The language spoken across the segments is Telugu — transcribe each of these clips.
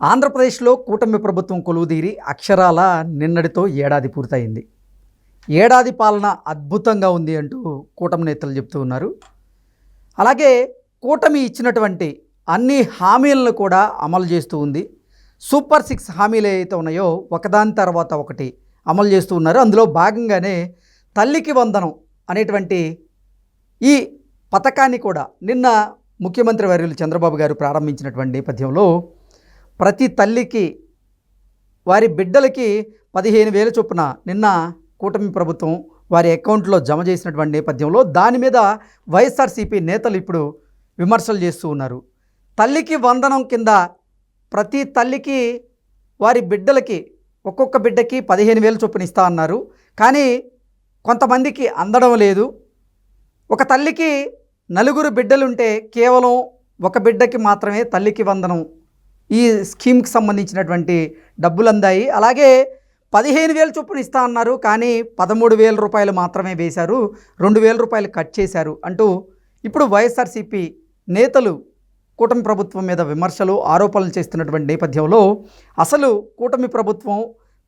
ఆంధ్రప్రదేశ్లో కూటమి ప్రభుత్వం కొలువుదీరి అక్షరాల నిన్నటితో ఏడాది పూర్తయింది. ఏడాది పాలన అద్భుతంగా ఉంది అంటూ కూటమి నేతలు చెప్తూ ఉన్నారు. అలాగే కూటమి ఇచ్చినటువంటి అన్ని హామీలను కూడా అమలు చేస్తూ ఉంది. సూపర్ సిక్స్ హామీలు ఏవైతే ఉన్నాయో ఒకదాని తర్వాత ఒకటి అమలు చేస్తూ ఉన్నారు. అందులో భాగంగానే తల్లికి వందనం అనేటువంటి ఈ పథకాన్ని కూడా నిన్న ముఖ్యమంత్రి వర్యులు చంద్రబాబు గారు ప్రారంభించినటువంటి నేపథ్యంలో ప్రతి తల్లికి వారి బిడ్డలకి పదిహేను వేల చొప్పున నిన్న కూటమి ప్రభుత్వం వారి అకౌంట్లో జమ చేసినటువంటి నేపథ్యంలో దాని మీద వైఎస్ఆర్సీపీ నేతలు ఇప్పుడు విమర్శలు చేస్తూ ఉన్నారు. తల్లికి వందనం కింద ప్రతి తల్లికి వారి బిడ్డలకి ఒక్కొక్క బిడ్డకి పదిహేను వేలు చొప్పున ఇస్తా అన్నారు. కానీ కొంతమందికి అందడం లేదు. ఒక తల్లికి నలుగురు బిడ్డలుంటే కేవలం ఒక బిడ్డకి మాత్రమే తల్లికి వందనం ఈ స్కీమ్కి సంబంధించినటువంటి డబ్బులు అందాయి. అలాగే పదిహేను వేలు చొప్పున ఇస్తా అన్నారు కానీ పదమూడు వేల రూపాయలు మాత్రమే వేశారు. రెండు వేల రూపాయలు కట్ చేశారు అంటూ ఇప్పుడు వైఎస్ఆర్సీపీ నేతలు కూటమి ప్రభుత్వం మీద విమర్శలు ఆరోపణలు చేస్తున్నటువంటి నేపథ్యంలో అసలు కూటమి ప్రభుత్వం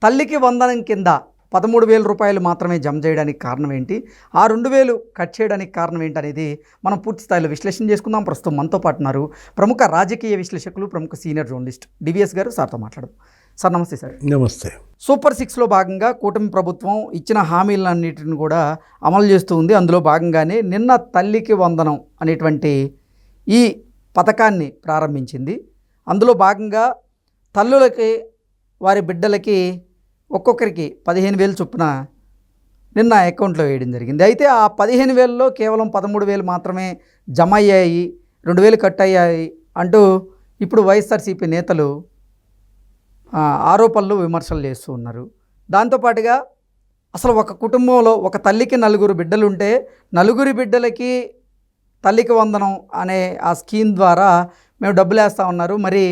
తల్లికి వందనం కింద పదమూడు వేల రూపాయలు మాత్రమే జమ చేయడానికి కారణం ఏంటి? ఆ రెండు వేలు కట్ చేయడానికి కారణం ఏంటి అనేది మనం పూర్తి స్థాయిలో విశ్లేషణ చేసుకుందాం. ప్రస్తుతం మనతో పాటు ఉన్నారు ప్రముఖ రాజకీయ విశ్లేషకులు ప్రముఖ సీనియర్ జర్నలిస్ట్ డివిఎస్ గారు. సార్తో మాట్లాడదాం. సార్ నమస్తే సార్. నమస్తే. సూపర్ సిక్స్లో భాగంగా కూటమి ప్రభుత్వం ఇచ్చిన హామీలన్నిటిని కూడా అమలు చేస్తూ ఉంది. అందులో భాగంగానే నిన్న తల్లికి వందనం అనేటువంటి ఈ పథకాన్ని ప్రారంభించింది. అందులో భాగంగా తల్లులకి వారి బిడ్డలకి ఒక్కొక్కరికి పదిహేను వేలు చొప్పున నిన్న అకౌంట్లో వేయడం జరిగింది. అయితే ఆ పదిహేను వేలలో కేవలం పదమూడు వేలు మాత్రమే జమ అయ్యాయి రెండు వేలు కట్ అయ్యాయి అంటూ ఇప్పుడు వైఎస్ఆర్సీపీ నేతలు ఆరోపణలు విమర్శలు చేస్తూ ఉన్నారు. దాంతోపాటుగా అసలు ఒక కుటుంబంలో ఒక తల్లికి నలుగురు బిడ్డలుంటే నలుగురి బిడ్డలకి తల్లికి వందనం అనే ఆ స్కీమ్ ద్వారా మేము డబ్బులు వేస్తూ ఉన్నారు. మరి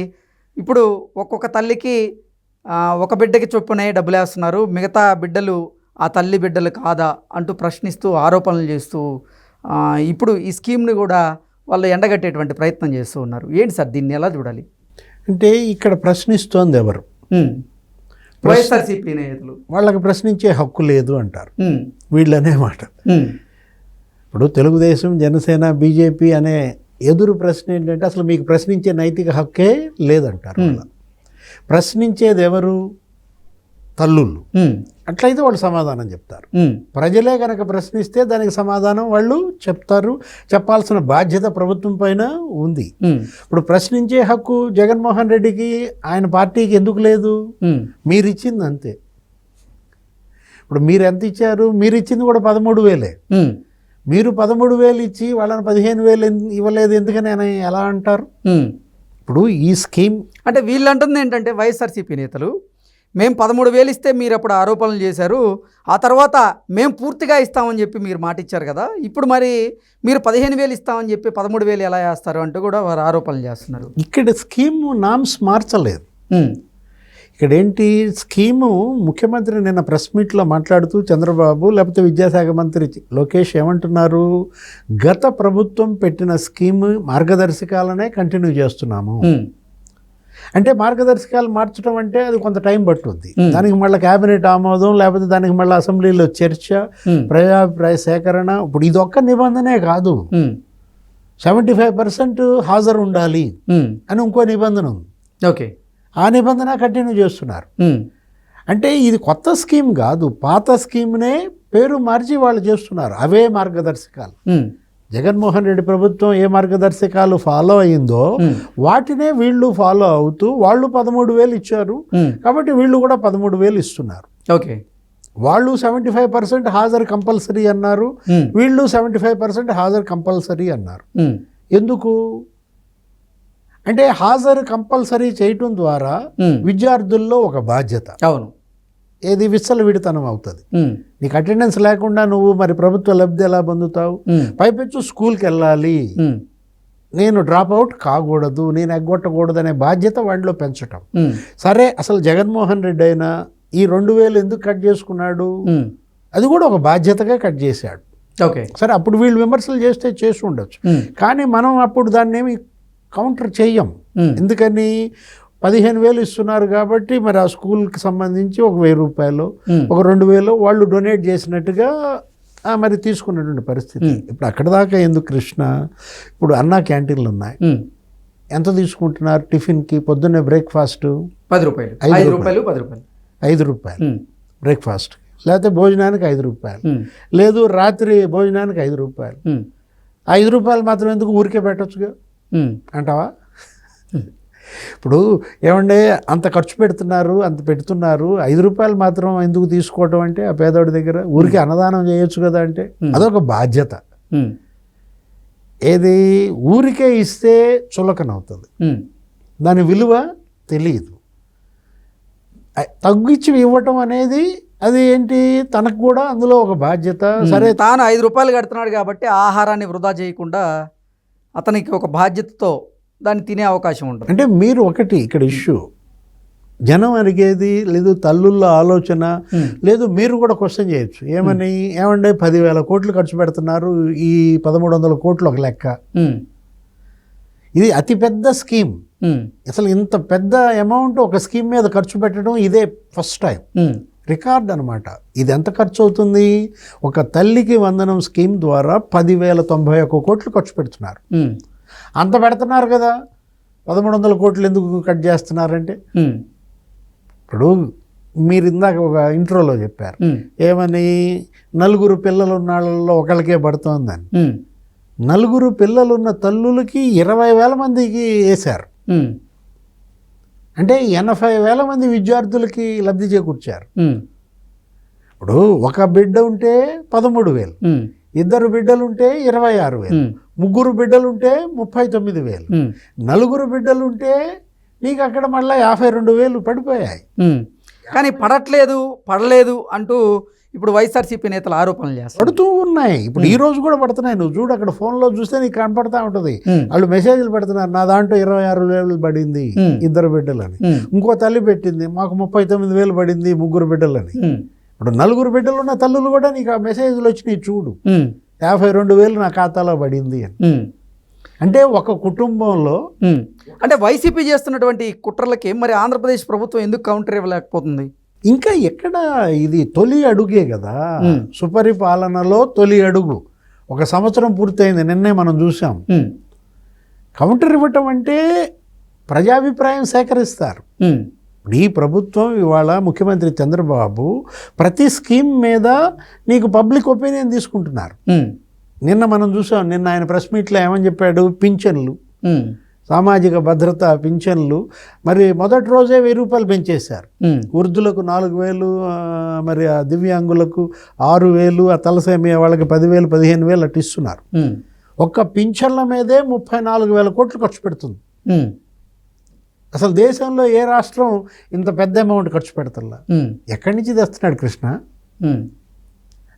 ఇప్పుడు ఒక్కొక్క తల్లికి ఒక బిడ్డకి చొప్పునే డబ్బులు వేస్తున్నారు మిగతా బిడ్డలు ఆ తల్లి బిడ్డలు కాదా అంటూ ప్రశ్నిస్తూ ఆరోపణలు చేస్తూ ఇప్పుడు ఈ స్కీమ్ని కూడా వాళ్ళు ఎండగట్టేటువంటి ప్రయత్నం చేస్తూ ఉన్నారు ఏంటి సార్ దీన్ని ఎలా చూడాలి అంటే ఇక్కడ ప్రశ్నిస్తోంది ఎవరు. వైఎస్ఆర్సీపీ నేతలు వాళ్ళకి ప్రశ్నించే హక్కు లేదు అంటారు. వీళ్ళనే మాట. ఇప్పుడు తెలుగుదేశం జనసేన బీజేపీ అనే ఎదురు ప్రశ్న ఏంటంటే అసలు మీకు ప్రశ్నించే నైతిక హక్కే లేదంటారు వాళ్ళ. ప్రశ్నించేది ఎవరు తల్లుళ్ళు. అట్లయితే వాళ్ళు సమాధానం చెప్తారు. ప్రజలే కనుక ప్రశ్నిస్తే దానికి సమాధానం వాళ్ళు చెప్తారు చెప్పాల్సిన బాధ్యత ప్రభుత్వం పైన ఉంది. ఇప్పుడు ప్రశ్నించే హక్కు జగన్మోహన్ రెడ్డికి ఆయన పార్టీకి ఎందుకు లేదు. మీరు ఇచ్చింది అంతే ఇప్పుడు మీరు ఎంత ఇచ్చారు మీరు ఇచ్చింది కూడా పదమూడు వేలే. మీరు పదమూడు వేలు ఇచ్చి వాళ్ళని పదిహేను వేలు ఇవ్వలేదు ఎందుకని ఆయన ఎలా అంటారు. ఇప్పుడు ఈ స్కీమ్ అంటే వీళ్ళు అంటుంది ఏంటంటే వైఎస్ఆర్సీపీ నేతలు మేము పదమూడు వేలు ఇస్తే మీరు అప్పుడు ఆరోపణలు చేశారు ఆ తర్వాత మేము పూర్తిగా ఇస్తామని చెప్పి మీరు మాట ఇచ్చారు కదా ఇప్పుడు మరి మీరు పదిహేను వేలు ఇస్తామని చెప్పి పదమూడు వేలు ఎలా వేస్తారు? అంటూ కూడా వారు ఆరోపణలు చేస్తున్నారు. ఇక్కడ స్కీమ్ నామ్స్ మార్చలేదు. ఇక్కడ ఏంటి స్కీము ముఖ్యమంత్రి నిన్న ప్రెస్ మీట్లో మాట్లాడుతూ చంద్రబాబు లేకపోతే విద్యాశాఖ మంత్రి లోకేష్ ఏమంటున్నారు గత ప్రభుత్వం పెట్టిన స్కీమ్ మార్గదర్శకాలనే కంటిన్యూ చేస్తున్నాము. అంటే మార్గదర్శకాలు మార్చడం అంటే అది కొంత టైం పట్టుద్ది. దానికి మళ్ళీ కేబినెట్ ఆమోదం లేకపోతే దానికి మళ్ళీ అసెంబ్లీలో చర్చ. ప్రజాభిప్రాయ సేకరణ ఇప్పుడు ఇది ఒక్క నిబంధనే కాదు. సెవెంటీ ఫైవ్ పర్సెంట్ హాజరు ఉండాలి. అని ఇంకో నిబంధన ఉంది ఓకే ఆ నిబంధన కంటిన్యూ చేస్తున్నారు. అంటే ఇది కొత్త స్కీమ్ కాదు పాత స్కీమ్నే పేరు మార్చి వాళ్ళు చేస్తున్నారు అవే మార్గదర్శకాలు. జగన్మోహన్ రెడ్డి ప్రభుత్వం ఏ మార్గదర్శకాలు ఫాలో అయ్యిందో ఉమ్. వాటినే వీళ్ళు ఫాలో అవుతూ వాళ్ళు పదమూడు వేలు ఇచ్చారు. కాబట్టి వీళ్ళు కూడా పదమూడు వేలు ఇస్తున్నారు ఓకే వాళ్ళు సెవెంటీ ఫైవ్ పర్సెంట్ హాజరు కంపల్సరీ అన్నారు. వీళ్ళు సెవెంటీ ఫైవ్ పర్సెంట్ హాజరు కంపల్సరీ అన్నారు. ఎందుకు అంటే హాజరు కంపల్సరీ చేయటం ద్వారా. విద్యార్థుల్లో ఒక బాధ్యత అవును ఏది విచ్చలవిడితనం అవుతుంది. నీకు అటెండెన్స్ లేకుండా నువ్వు మరి ప్రభుత్వ లబ్ధి ఎలా పొందుతావు. పైపెచ్చు స్కూల్కి వెళ్ళాలి. నేను డ్రాప్ అవుట్ కాకూడదు నేను ఎగ్గొట్టకూడదు అనే బాధ్యత వాడిలో పెంచటం. సరే అసలు జగన్మోహన్ రెడ్డి అయినా ఈ రెండు వేలు ఎందుకు కట్ చేసుకున్నాడు. అది కూడా ఒక బాధ్యతగా కట్ చేశాడు ఓకే సరే అప్పుడు వీళ్ళు విమర్శలు చేస్తే చేసి ఉండొచ్చు. కానీ మనం అప్పుడు దాన్ని ఏమి కౌంటర్ చెయ్యం ఉమ్. ఎందుకని? పదిహేను వేలు ఇస్తున్నారు కాబట్టి మరి ఆ స్కూల్కి సంబంధించి ఒక వెయ్యి రూపాయలు ఒక రెండు వేలు వాళ్ళు డొనేట్ చేసినట్టుగా మరి తీసుకున్నటువంటి పరిస్థితి. ఇప్పుడు అక్కడ దాకా ఎందుకు కృష్ణ? ఇప్పుడు అన్నా క్యాంటీన్లు ఉన్నాయి. ఎంత తీసుకుంటున్నారు టిఫిన్కి? పొద్దున్నే బ్రేక్ఫాస్ట్? పది రూపాయలు. ఐదు రూపాయలు. పది రూపాయలు. ఐదు రూపాయలు బ్రేక్ఫాస్ట్. లేకపోతే భోజనానికి ఐదు రూపాయలు. లేదు రాత్రి భోజనానికి ఐదు రూపాయలు. ఐదు రూపాయలు మాత్రం ఎందుకు ఊరికే పెట్టొచ్చుగా? అంటావా? ఇప్పుడు ఏమంటే అంత ఖర్చు పెడుతున్నారు అంత పెడుతున్నారు ఐదు రూపాయలు మాత్రం ఎందుకు తీసుకోవటం అంటే ఆ పేదవాడి దగ్గర? ఊరికి అన్నదానం చేయొచ్చు కదా అంటే. అదొక బాధ్యత. ఏది ఊరికే ఇస్తే చులకన అవుతుంది ఉమ్, దాని విలువ తెలియదు. అ- తగ్గించి ఇవ్వటం అనేది అది ఏంటి? తనకు కూడా అందులో ఒక బాధ్యత. సరే తాను ఐదు రూపాయలు కడుతున్నాడు కాబట్టి ఆహారాన్ని వృధా చేయకుండా అతనికి ఒక బాధ్యతతో దాన్ని తినే అవకాశం ఉంటుంది. అంటే మీరు ఒకటి ఇక్కడ ఇష్యూ జనం అడిగేది లేదు తల్లుల్లో ఆలోచన లేదు మీరు కూడా క్వశ్చన్ చేయొచ్చు. ఏమని? ఏమంటే పదివేల కోట్లు ఖర్చు పెడుతున్నారు ఈ పదమూడు వందల కోట్లు ఒక లెక్క. ఇది అతిపెద్ద స్కీమ్. అసలు ఇంత పెద్ద అమౌంట్ ఒక స్కీమ్ మీద ఖర్చు పెట్టడం ఇదే ఫస్ట్ టైం. రికార్డ్ అనమాట ఇది ఎంత ఖర్చు అవుతుంది ఒక తల్లికి వందనం స్కీమ్ ద్వారా పదివేల తొంభై ఒక్క కోట్లు ఖర్చు పెడుతున్నారు. అంత పెడుతున్నారు కదా? పదమూడు వందల కోట్లు ఎందుకు కట్ చేస్తున్నారంటే? ఇప్పుడు మీరు ఇందాక ఒక ఇంట్రోలో చెప్పారు. ఏమని? నలుగురు పిల్లలు ఉన్న వాళ్ళలో ఒకళ్ళకే పడుతోందని. నలుగురు పిల్లలున్న తల్లులకి ఇరవై వేల మందికి వేశారు. అంటే ఎనభై వేల మంది విద్యార్థులకి లబ్ధి చేకూర్చారు. ఇప్పుడు ఒక బిడ్డ ఉంటే పదమూడు వేలు ఇద్దరు బిడ్డలుంటే ఇరవై ఆరు వేలు ముగ్గురు బిడ్డలుంటే ముప్పై తొమ్మిది వేలు నలుగురు బిడ్డలుంటే నీకు అక్కడ మళ్ళీ యాభై రెండు వేలు పడిపోయాయి. కానీ పడట్లేదు పడలేదు అంటూ ఇప్పుడు వైఎస్ఆర్సీపీ నేతలు ఆరోపణలు చేస్తారు పడుతూ ఉన్నాయి. ఇప్పుడు ఈ రోజు కూడా పడుతున్నాయి. నువ్వు చూడు అక్కడ ఫోన్లో చూస్తే నీకు కనపడతా ఉంటుంది. వాళ్ళు మెసేజ్లు పెడుతున్నారు. నా దాంట్లో ఇరవై ఆరు వేలు పడింది. ఇద్దరు బిడ్డలని. ఇంకో తల్లి పెట్టింది. మాకు ముప్పై తొమ్మిది వేలు పడింది ముగ్గురు బిడ్డలని. ఇప్పుడు నలుగురు బిడ్డలు ఉన్న తల్లులు కూడా నీకు ఆ మెసేజ్లు వచ్చినాయి చూడు. యాభై రెండు వేలు నా ఖాతాలో పడింది అని. అంటే ఒక కుటుంబంలో. అంటే వైసీపీ చేస్తున్నటువంటి కుట్రలకి మరి ఆంధ్రప్రదేశ్ ప్రభుత్వం ఎందుకు కౌంటర్ ఇవ్వలేకపోతుంది? ఇంకా ఎక్కడ ఇది తొలి అడుగే కదా. సుపరిపాలనలో తొలి అడుగు. ఒక సంవత్సరం పూర్తయింది నిన్నే మనం చూసాం కౌంటర్ ఇవ్వటం అంటే ప్రజాభిప్రాయం సేకరిస్తారు. ఈ ప్రభుత్వం ఇవాళ ముఖ్యమంత్రి చంద్రబాబు ప్రతి స్కీమ్ మీద నీకు పబ్లిక్ ఒపీనియన్ తీసుకుంటున్నారు. నిన్న మనం చూసాం నిన్న ఆయన ప్రెస్ మీట్లో ఏమని చెప్పాడు? పింఛన్లు. సామాజిక భద్రత పింఛన్లు. మరి మొదటి రోజే వెయ్యి రూపాయలు పెంచేశారు. వృద్ధులకు నాలుగు వేలు మరి ఆ దివ్యాంగులకు ఆరు వేలు ఆ తలసేమియా వాళ్ళకి పదివేలు పదిహేను వేలు అటు ఇస్తున్నారు. ఒక్క పింఛన్ల మీదే ముప్పై నాలుగు వేల కోట్లు ఖర్చు పెడుతుంది. అసలు దేశంలో ఏ రాష్ట్రం ఇంత పెద్ద అమౌంట్ ఖర్చు పెడతల్లా? ఎక్కడి నుంచి తెస్తున్నాడు కృష్ణ.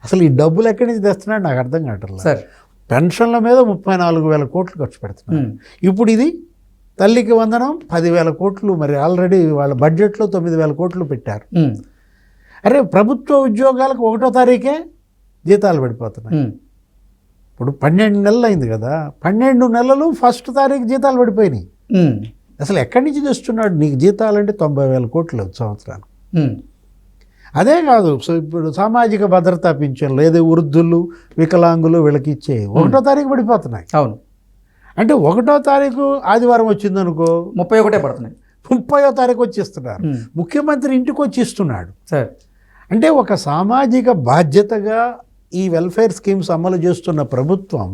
అసలు ఈ డబ్బులు ఎక్కడి నుంచి తెస్తున్నాడు నాకు అర్థం కావట్లేదు. సరే పెన్షన్ల మీద ముప్పై నాలుగు వేల కోట్లు ఖర్చు పెడుతున్నాడు ఉమ్, ఇప్పుడు ఇది తల్లికి వందనం పదివేల కోట్లు మరి ఆల్రెడీ వాళ్ళ బడ్జెట్లో తొమ్మిది వేల కోట్లు పెట్టారు. అరే ప్రభుత్వ ఉద్యోగాలకు ఒకటో తారీఖే జీతాలు పడిపోతున్నాయి. ఇప్పుడు పన్నెండు నెలలు అయింది కదా పన్నెండు నెలలు ఫస్ట్ తారీఖు జీతాలు పడిపోయినాయి. అసలు ఎక్కడి నుంచి తెస్తున్నాడు నీకు జీతాలంటే తొంభై వేల కోట్లు సంవత్సరానికి. ఉమ్, అదే కాదు. సో ఇప్పుడు సామాజిక భద్రతా పింఛన్లు ఏదో వృద్ధులు వికలాంగులు వీళ్ళకి ఇచ్చే ఒకటో తారీఖు పడిపోతున్నాయి. అవును. అంటే ఒకటో తారీఖు ఆదివారం వచ్చిందనుకో ముప్పై ఒకటే పడుతున్నాయి. ముప్పయో తారీఖు వచ్చి ఇస్తున్నారు ఉమ్, ముఖ్యమంత్రి ఇంటికి వచ్చి ఇస్తున్నాడు సరే. అంటే ఒక సామాజిక బాధ్యతగా ఈ వెల్ఫేర్ స్కీమ్స్ అమలు చేస్తున్న ప్రభుత్వం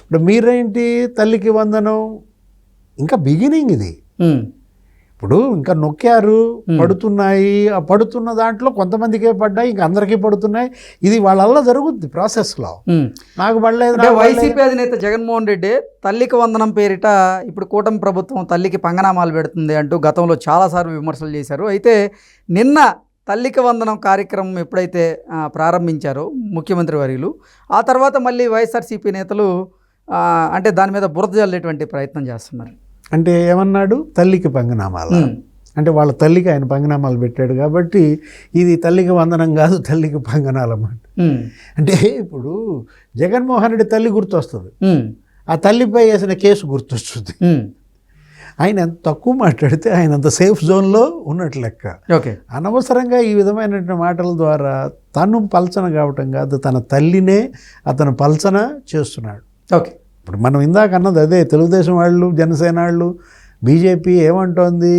ఇప్పుడు మీరేంటి తల్లికి వందనం? ఇంకా బిగినింగ్ ఇది. ఇప్పుడు ఇంకా నొక్కారు. పడుతున్నాయి ఆ పడుతున్న దాంట్లో కొంతమందికే పడ్డాయి ఇంకా అందరికీ పడుతున్నాయి ఇది వాళ్ళల్లో జరుగుద్ది ప్రాసెస్లో. నాకు పడలేదు. వైసీపీ అధినేత జగన్మోహన్ రెడ్డి తల్లికి వందనం పేరిట ఇప్పుడు కూటమి ప్రభుత్వం తల్లికి పంగనామాలు పెడుతుంది అంటూ గతంలో చాలాసార్లు విమర్శలు చేశారు అయితే నిన్న తల్లికి వందనం కార్యక్రమం ఎప్పుడైతే ప్రారంభించారో ముఖ్యమంత్రి వర్యులు ఆ తర్వాత మళ్ళీ వైఎస్ఆర్సీపీ నేతలు అంటే దాని మీద బురద జల్లేటువంటి ప్రయత్నం చేస్తున్నారు అంటే ఏమన్నాడు? తల్లికి పంగనామాల? అంటే వాళ్ళ తల్లికి ఆయన పంగనామాలు పెట్టాడు కాబట్టి ఇది తల్లికి వందనం కాదు తల్లికి పంగనాలు అన్నమాట. అంటే ఇప్పుడు జగన్మోహన్ రెడ్డి తల్లి గుర్తొస్తుంది. ఆ తల్లిపై వేసిన కేసు గుర్తొస్తుంది. ఆయన ఎంత తక్కువ మాట్లాడితే ఆయన అంత సేఫ్ జోన్లో ఉన్నట్లు లెక్క. ఓకే. అనవసరంగా ఈ విధమైనటువంటి మాటల ద్వారా తను పల్చన కావటం కాదు తన తల్లినే అతను పల్చన చేస్తున్నాడు. ఓకే. ఇప్పుడు మనం ఇందాక అన్నది అదే తెలుగుదేశం వాళ్ళు జనసేన వాళ్ళు బీజేపీ ఏమంటోంది?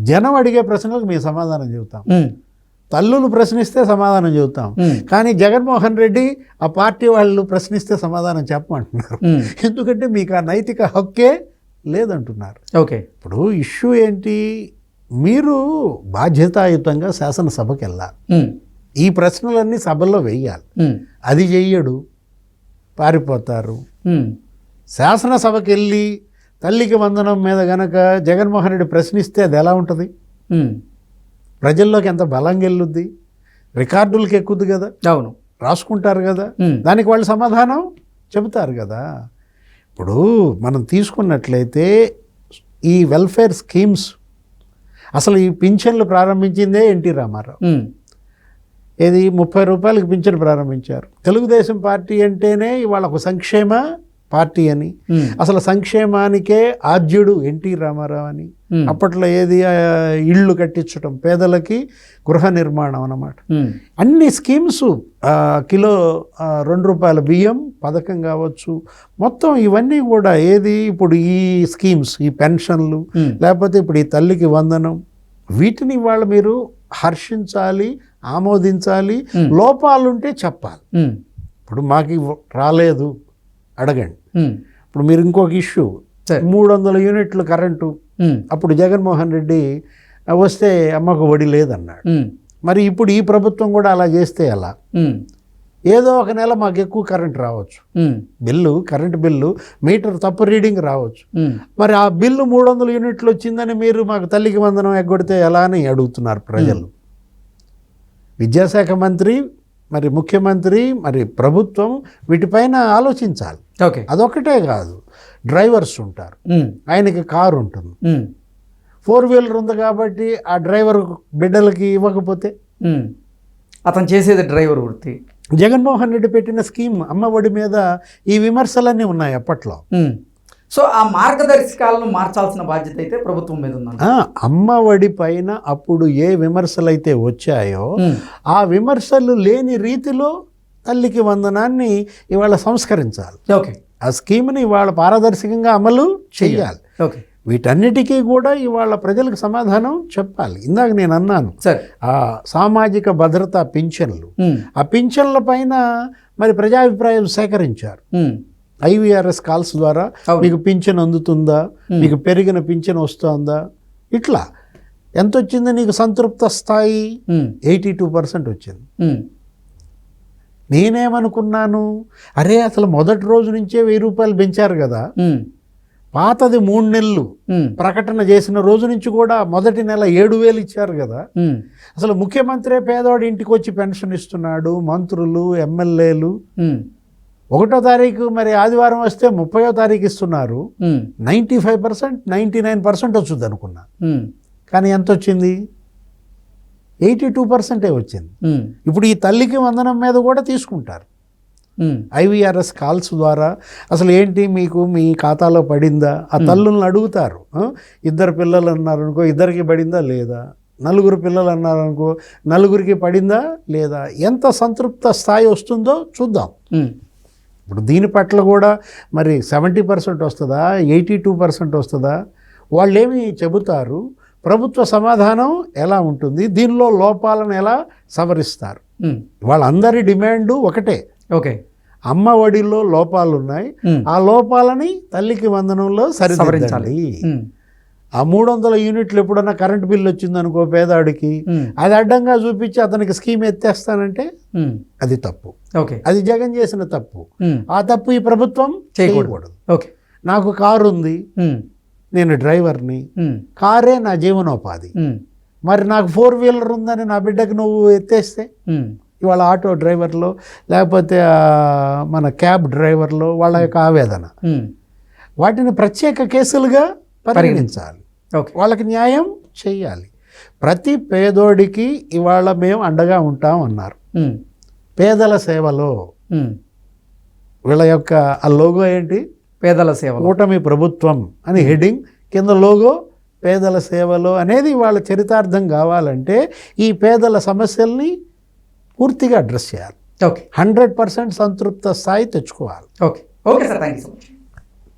జనం అడిగే ప్రశ్నలకు మేము సమాధానం చెబుతాం. తల్లులు ప్రశ్నిస్తే సమాధానం చెబుతాం. కానీ జగన్మోహన్ రెడ్డి ఆ పార్టీ వాళ్ళు ప్రశ్నిస్తే సమాధానం చెప్పమంటున్నారు. ఎందుకంటే మీకు ఆ నైతిక హక్కే లేదంటున్నారు. ఓకే. ఇప్పుడు ఇష్యూ ఏంటి? మీరు బాధ్యతాయుతంగా శాసనసభకి వెళ్ళాలి. ఈ ప్రశ్నలన్నీ సభల్లో వెయ్యాలి ఉమ్, అది చెయ్యడు. పారిపోతారు. శాసనసభకి వెళ్ళి తల్లికి వందనం మీద గనక జగన్మోహన్ రెడ్డి ప్రశ్నిస్తే అది ఎలా ఉంటుంది? ప్రజల్లోకి ఎంత బలంగా వెళ్ళుద్ది రికార్డులకి ఎక్కుద్ది కదా? అవును. రాసుకుంటారు కదా? దానికి వాళ్ళు సమాధానం చెబుతారు కదా? ఇప్పుడు మనం తీసుకున్నట్లయితే ఈ వెల్ఫేర్ స్కీమ్స్ అసలు ఈ పింఛన్లు ప్రారంభించిందే ఎన్టీ రామారావు. ఏది ముప్పై రూపాయలకి పింఛన్ ప్రారంభించారు. తెలుగుదేశం పార్టీ అంటేనే ఇవాళ ఒక సంక్షేమ పార్టీ అని. అసలు సంక్షేమానికే ఆద్యుడు ఎన్టీ రామారావు అని. అప్పట్లో ఏది ఇళ్ళు కట్టించడం పేదలకి గృహ నిర్మాణం అన్నమాట. అన్ని స్కీమ్స్ కిలో రెండు రూపాయల బియ్యం పథకం కావచ్చు. మొత్తం ఇవన్నీ కూడా ఏది ఇప్పుడు ఈ స్కీమ్స్ ఈ పెన్షన్లు లేకపోతే ఇప్పుడు ఈ తల్లికి వందనం వీటిని వాళ్ళు మీరు హర్షించాలి ఆమోదించాలి. లోపాలుంటే చెప్పాలి. ఇప్పుడు మాకు రాలేదు. అడగండి. ఇప్పుడు మీరు ఇంకొక ఇష్యూ. మూడు వందల యూనిట్లు కరెంటు. అప్పుడు జగన్మోహన్ రెడ్డి "ఆ, వస్తే అమ్మకు వడి లేదన్నాడు. మరి ఇప్పుడు ఈ ప్రభుత్వం కూడా అలా చేస్తే ఎలా? ఏదో ఒక నెల మాకు ఎక్కువ కరెంట్ రావచ్చు. బిల్లు కరెంట్ బిల్లు మీటర్ తప్పు రీడింగ్ రావచ్చు. మరి ఆ బిల్లు మూడు వందల యూనిట్లు వచ్చిందని మీరు మాకు తల్లికి వందనం ఎగ్గొడితే ఎలా అని అడుగుతున్నారు ప్రజలు. విద్యాశాఖ మంత్రి మరి ముఖ్యమంత్రి మరి ప్రభుత్వం వీటిపైన ఆలోచించాలి. ఓకే. అదొకటే కాదు. డ్రైవర్స్ ఉంటారు. ఆయనకి కారు ఉంటుంది. ఫోర్ వీలర్ ఉంది కాబట్టి ఆ డ్రైవర్ బిడ్డలకి ఇవ్వకపోతే. అతను చేసేది డ్రైవర్ వృత్తి. జగన్మోహన్ రెడ్డి పెట్టిన స్కీమ్ అమ్మ ఒడి మీద ఈ విమర్శలన్నీ ఉన్నాయి అప్పట్లో. సో ఆ మార్గదర్శకాలను మార్చాల్సిన బాధ్యత అయితే ప్రభుత్వం మీద ఉందంట ఆ, అమ్మ ఒడి పైన అప్పుడు ఏ విమర్శలు అయితే వచ్చాయో ఆ విమర్శలు లేని రీతిలో తల్లికి వందనాన్ని ఇవాళ సంస్కరించాలి. ఓకే. ఆ స్కీమ్ని ఇవాళ పారదర్శకంగా అమలు చేయాలి ఓకే. వీటన్నిటికీ కూడా ఇవాళ ప్రజలకు సమాధానం చెప్పాలి. ఇందాక నేను అన్నాను సరే. ఆ సామాజిక భద్రత పింఛన్లు. ఆ పింఛన్ల పైన మరి ప్రజాభిప్రాయం సేకరించారు. ఐవీఆర్ఎస్ కాల్స్ ద్వారా. మీకు పింఛన్ అందుతుందా. మీకు పెరిగిన పింఛన్ వస్తుందా? ఇట్లా. ఎంత వచ్చింది నీకు సంతృప్త స్థాయి? ఎయిటీ టూ పర్సెంట్ వచ్చింది. నేనేమనుకున్నాను? అరే అసలు మొదటి రోజు నుంచే వెయ్యి రూపాయలు పెంచారు కదా. పాతది మూడు నెలలు. ప్రకటన చేసిన రోజు నుంచి కూడా మొదటి నెల ఏడు వేలు ఇచ్చారు కదా. అసలు ముఖ్యమంత్రి పేదవాడి ఇంటికి వచ్చి పెన్షన్ ఇస్తున్నాడు. మంత్రులు ఎమ్మెల్యేలు. ఒకటో తారీఖు మరి ఆదివారం వస్తే ముప్పయో తారీఖు ఇస్తున్నారు. Ninety five percent ninety nine percent వచ్చుద్ది అనుకున్నా కానీ ఎంత వచ్చింది ఎయిటీ టూ పర్సెంటే వచ్చింది. ఇప్పుడు ఈ తల్లికి వందనం మీద కూడా తీసుకుంటారు. ఐవీఆర్ఎస్ కాల్స్ ద్వారా అసలు ఏంటి మీకు మీ ఖాతాలో పడిందా? ఆ తల్లులను అడుగుతారు? ఇద్దరు పిల్లలు అన్నారనుకో ఇద్దరికి పడిందా లేదా? నలుగురు పిల్లలు అన్నారనుకో నలుగురికి పడిందా లేదా? ఎంత సంతృప్త స్థాయి వస్తుందో చూద్దాం. ఇప్పుడు దీని పట్ల కూడా మరి సెవెంటీ పర్సెంట్ వస్తుందా? ఎయిటీ టూ పర్సెంట్ వస్తుందా? వాళ్ళేమి చెబుతారు. ప్రభుత్వ సమాధానం ఎలా ఉంటుంది? దీనిలో లోపాలను ఎలా సవరిస్తారు? వాళ్ళందరి డిమాండు ఒకటే. ఓకే. అమ్మ ఒడిలో లోపాలు ఉన్నాయి ఆ లోపాలని తల్లికి వందనంలో ఉమ్, ఆ మూడు వందల యూనిట్లు ఎప్పుడన్నా కరెంట్ బిల్ వచ్చిందనుకో పేదాడికి అది అడ్డంగా చూపించి అతనికి స్కీమ్ ఎత్తేస్తానంటే అది తప్పు. ఓకే. అది జగన్ చేసిన తప్పు. ఆ తప్పు ఈ ప్రభుత్వం చేయకూడదు. ఓకే. నాకు కారు ఉంది నేను డ్రైవర్ని కారే నా జీవనోపాధి. మరి నాకు ఫోర్ వీలర్ ఉందని నా బిడ్డకు నువ్వు ఎత్తేస్తే? ఇవాళ ఆటో డ్రైవర్లో లేకపోతే మన క్యాబ్ డ్రైవర్లో వాళ్ళ యొక్క ఆవేదన. వాటిని ప్రత్యేక కేసులుగా పరిగణించాలి. వాళ్ళకి న్యాయం చేయాలి ప్రతి పేదోడికి ఇవాళ మేము అండగా ఉంటాం అన్నారు. పేదల సేవలో వీళ్ళ యొక్క ఆ లోగో ఏంటి? పేదల సేవలు. కూటమి ప్రభుత్వం అని హెడ్డింగ్. కింద లోగో పేదల సేవలో అనేది వాళ్ళ చరితార్థం కావాలంటే ఈ పేదల సమస్యల్ని పూర్తిగా అడ్రస్ చేయాలి. ఓకే. హండ్రెడ్ పర్సెంట్ సంతృప్త స్థాయి తెచ్చుకోవాలి. Okay. Okay sir thank you so much.